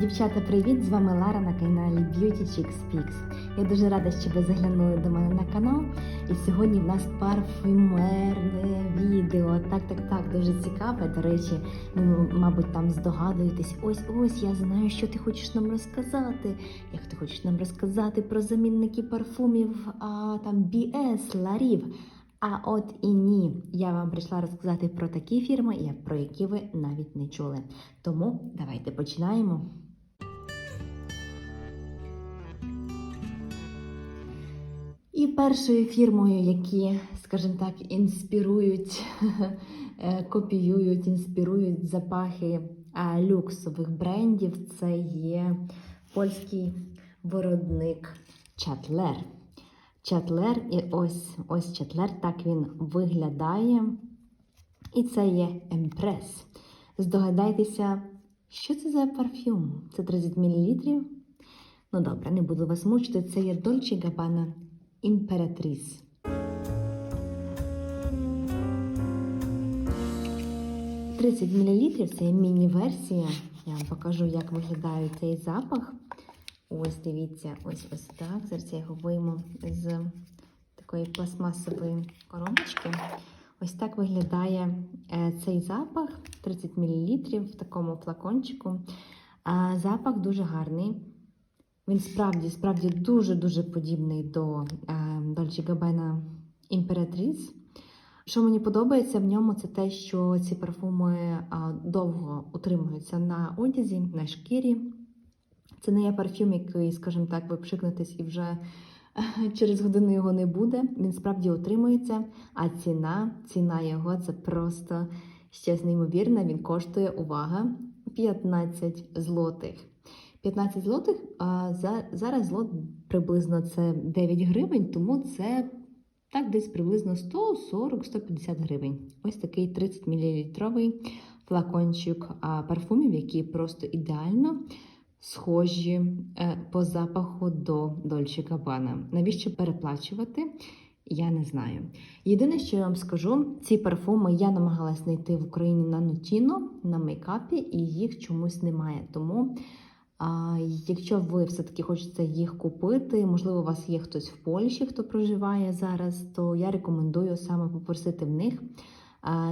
Дівчата, привіт! З вами Лара на каналі Beauty Chicks Speaks. Я дуже рада, що ви заглянули до мене на канал. І сьогодні в нас парфюмерне відео. Так, так, так, дуже цікаве. До речі, ви, мабуть, там здогадуєтесь. Ось ось я знаю, що ти хочеш нам розказати. Як ти хочеш нам розказати про замінники парфумів, а там BS, Ларів. А от і ні, я вам прийшла розказати про такі фірми, про які ви навіть не чули. Тому давайте починаємо. І першою фірмою, які, скажімо так, інспірують, е, копіюють, інспірують запахи люксових брендів, це є польський виробник Чатлер. Чатлер, і ось ось Чатлер, так він виглядає. І це є Емпрес. Здогадайтеся, що це за парфюм? Це 30 мл? Ну добре, не буду вас мучити. Це є Dolce Gabbana Імператріс. «30 мл це міні-версія. Я вам покажу, як виглядає цей запах. Ось дивіться, ось ось так. Зараз я його вийму з такої пластмасової коробочки. Ось так виглядає е, цей запах 30 мл в такому флакончику. Запах дуже гарний. Він справді справді дуже-дуже подібний до е, Dolce Gabbana Imperatrice. Що мені подобається в ньому, це те, що ці парфуми а, довго утримуються на одязі, на шкірі. Це не є парфюм, який, скажімо так, ви пшикнетесь і вже через годину його не буде. Він справді утримується, а ціна, ціна його це просто щось неймовірне. Він коштує, увага, 15 злотих. 15 злотих, а за, зараз злот приблизно це 9 гривень, тому це так десь приблизно 140-150 гривень. Ось такий 30 мл флакончик парфумів, які просто ідеально схожі е, по запаху до Dolce Gabbana. Навіщо переплачувати? Я не знаю. Єдине, що я вам скажу, ці парфуми я намагалась знайти в Україні на Нутіно, на мейкапі, і їх чомусь немає. Тому, якщо ви все-таки хочете їх купити, можливо, у вас є хтось в Польщі, хто проживає зараз, то я рекомендую саме попросити в них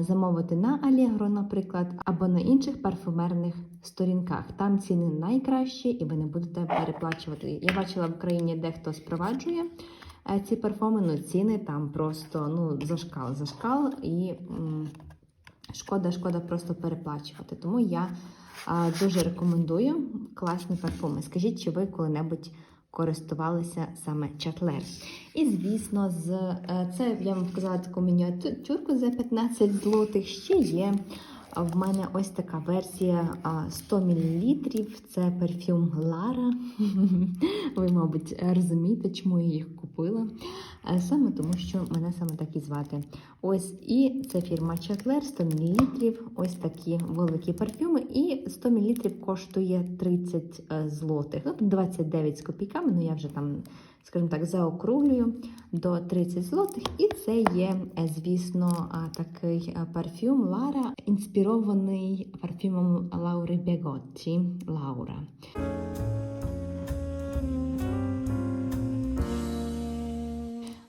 замовити на Allegro, наприклад, або на інших парфумерних сторінках. Там ціни найкращі, і ви не будете переплачувати. Я бачила в Україні, де хто спроваджує е, ці парфуми, ну ціни там просто ну, зашкал, зашкал, і м, шкода, шкода просто переплачувати. Тому я а, дуже рекомендую класні парфуми. Скажіть, чи ви коли-небудь користувалися саме Чатлер? І, звісно, з е, це я вам показала таку мініатюрку за 15 злотих. Ще є в мене ось така версія 100 мл. Це парфюм Лара. Ви, мабуть, розумієте, чому я їх купила. Е, Саме тому, що мене саме так і звати. Ось і це фірма Чатлер 100 мл. Ось такі великі парфюми. І 100 мл коштує 30 е, злотих. Ну, 29 з копійками, ну я вже там, скажімо так, заокруглюю до 30 злотих. І це є, е, звісно, такий е, парфюм Лара, інспірований парфюмом Лаури Беготті. Лаура.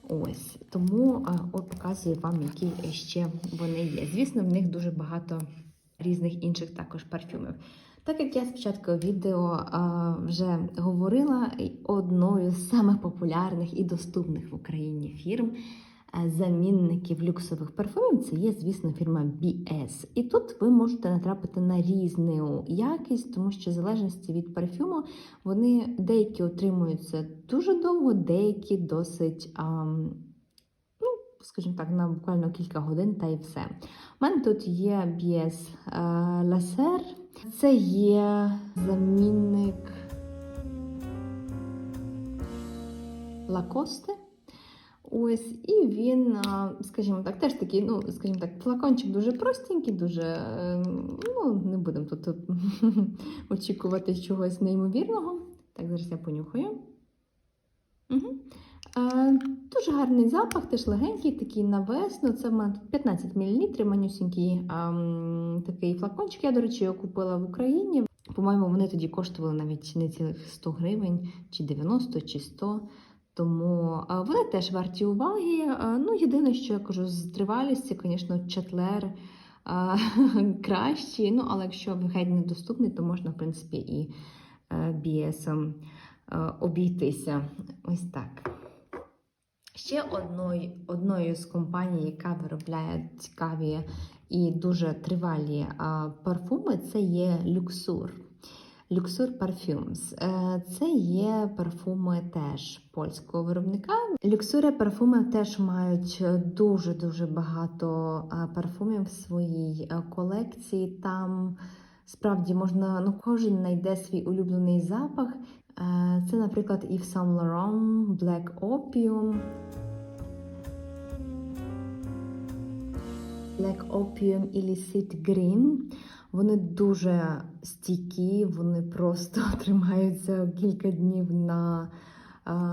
Ось тому а, от показую вам, які ще вони є. Звісно, в них дуже багато різних інших також парфюмів. Так як я спочатку відео вже говорила, одною з самих популярних і доступних в Україні фірм а, замінників люксових парфумів це є, звісно, фірма BS. І тут ви можете натрапити на різну якість, тому що в залежності від парфюму вони деякі отримуються дуже довго, деякі досить. А, ну, Скажімо так, на буквально кілька годин та й все. У мене тут є BS Laser. Це є замінник Лакосте. Ось, і він, скажімо так, теж такий, ну, скажімо так, флакончик дуже простенький, дуже, е, ну, не будемо тут очікувати чогось неймовірного. Так, зараз я понюхаю. Угу. Е, дуже гарний запах, теж легенький, такий на весну. Це в мене тут 15 мл, манюсінький ем, такий флакончик. Я, до речі, його купила в Україні. По-моєму, вони тоді коштували навіть не цілих 100 гривень, чи 90, чи 100. Тому вони теж варті уваги. Ну, єдине, що я кажу, з тривалістю, звісно, четлер кращий. Ну, але якщо геть недоступний, то можна, в принципі, і бієсом обійтися. Ось так. Ще одною, одною з компаній, яка виробляє цікаві і дуже тривалі а, парфуми, це є Luxur. Luxur Parfums. Е, Це є парфуми теж польського виробника. Luxur парфуми теж мають дуже-дуже багато парфумів в своїй колекції. Там справді можна, ну кожен знайде свій улюблений запах. Е, Це, наприклад, Yves Saint Laurent, Black Opium. Black Opium Illicit Green. Вони дуже стійкі, вони просто тримаються кілька днів на,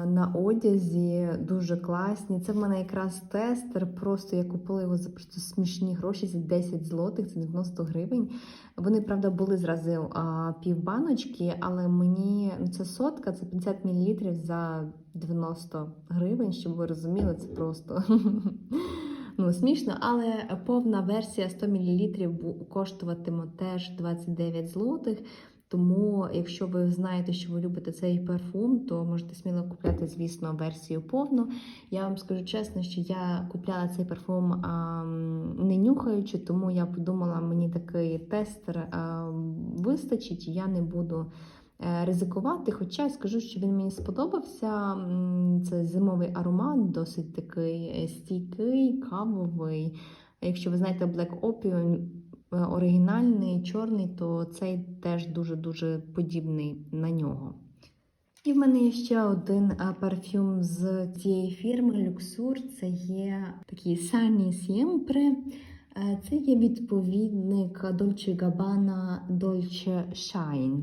на одязі, дуже класні. Це в мене якраз тестер. Просто я купила його за просто смішні гроші за 10 злотих, це 90 гривень. Вони, правда, були зразу півбаночки, але мені ну, це сотка, це 50 мл за 90 гривень, щоб ви розуміли, це просто. Ну, смішно, але повна версія 100 мл коштуватиме теж 29 злотих. Тому, якщо ви знаєте, що ви любите цей парфум, то можете сміло купляти, звісно, версію повну. Я вам скажу чесно, що я купляла цей парфум а, не нюхаючи, тому я подумала, мені такий тестер а, вистачить, я не буду ризикувати. Хоча скажу, що він мені сподобався. Це зимовий аромат, досить такий е, стійкий, кавовий. Якщо ви знаєте Black Opium, е, оригінальний, чорний, то цей теж дуже-дуже подібний на нього. І в мене є ще один е, парфюм з цієї фірми Luxur. Це є такий Sunny Siempre. Е, Це є відповідник Dolce Gabbana Dolce Shine.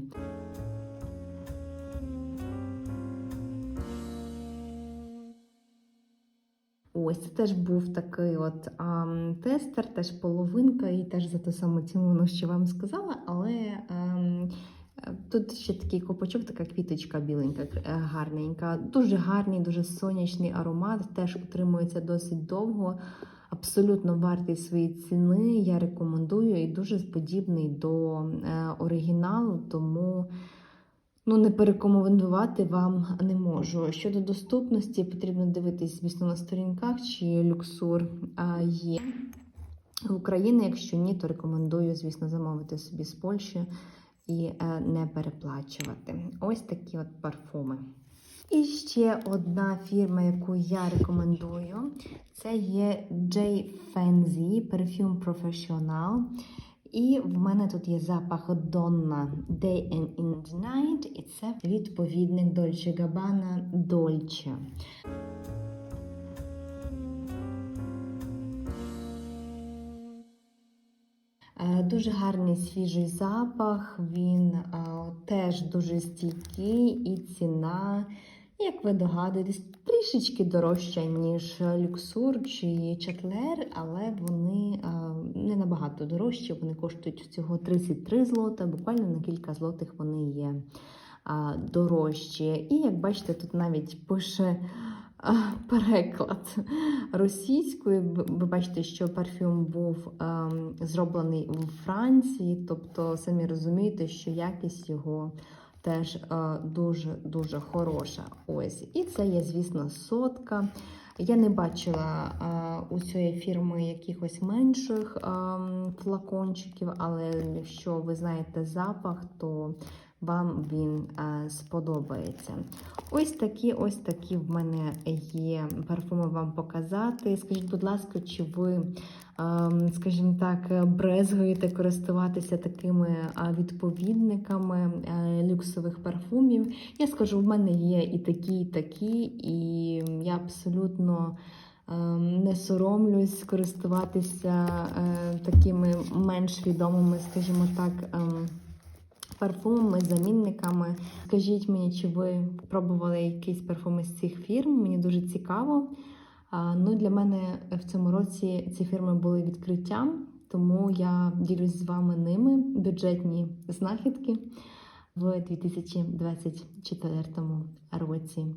Ось це теж був такий от ам, тестер, теж половинка, і теж за ту саму ціну, ну, що вам сказала, але ем, е, тут ще такий копачок, така квіточка біленька, е, гарненька. Дуже гарний, дуже сонячний аромат, теж утримується досить довго. Абсолютно вартий своєї ціни. Я рекомендую і дуже подібний до е, оригіналу, тому. Ну, не порекомендувати вам не можу. Щодо доступності, потрібно дивитись, звісно, на сторінках, чи люксур є в Україні. Якщо ні, то рекомендую, звісно, замовити собі з Польщі і е, не переплачувати. Ось такі от парфуми. І ще одна фірма, яку я рекомендую, це є J. Fenzi Perfume Professional. І в мене тут є запах Donna Day and in the Night, і це відповідник Dolce Gabbana Dolce. Е, Дуже гарний свіжий запах, він е, теж дуже стійкий. І ціна, як ви догадуєтесь, трішечки дорожча, ніж люксур чи чатлер, але вони е, не набагато дорожчі, вони коштують всього 33 злота, буквально на кілька злотих вони є а, дорожчі. І як бачите, тут навіть пише переклад російською. Ви бачите, що парфюм був зроблений в Франції, тобто самі розумієте, що якість його теж дуже-дуже хороша. Ось. І це є, звісно, сотка. Я не бачила а, у цієї фірми якихось менших а, флакончиків, але якщо ви знаєте запах, то вам він а, сподобається. Ось такі, ось такі в мене є парфуми вам показати. Скажіть, будь ласка, чи ви, скажімо так, брезгуєте користуватися такими відповідниками е, люксових парфумів? Я скажу, в мене є і такі, і такі, і я абсолютно. ем, Не соромлюсь користуватися е, такими менш відомими, скажімо так, ем, парфумами, замінниками. Скажіть мені, чи ви пробували якісь парфуми з цих фірм? Мені дуже цікаво. Ну, для мене в цьому році ці фірми були відкриттям, Тому я ділюсь з вами ними бюджетні знахідки в 2024 році.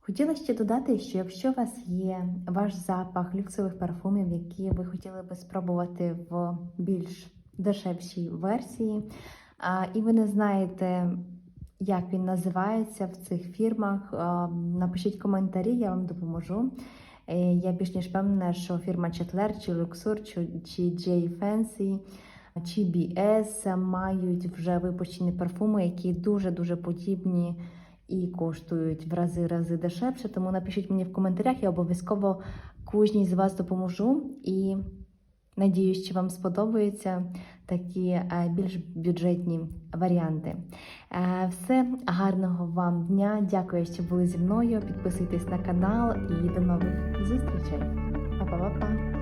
Хотіла ще додати, що якщо у вас є ваш запах люксових парфумів, які ви хотіли би спробувати в більш дешевшій версії, і ви не знаєте, як він називається в цих фірмах, напишіть коментарі, я вам допоможу. Е, Я більш ніж впевнена, що фірма Chatler, чи Luxur, чи, J Fancy, чи BS мають вже випущені парфуми, які дуже-дуже подібні і коштують в рази-рази дешевше. Тому напишіть мені в коментарях, я обов'язково кожній з вас допоможу. І надіюсь, що вам сподобаються такі е, більш бюджетні варіанти. Е, Все гарного вам дня. Дякую, що були зі мною. Підписуйтесь на канал і до нових зустрічей. Па-па-па-па!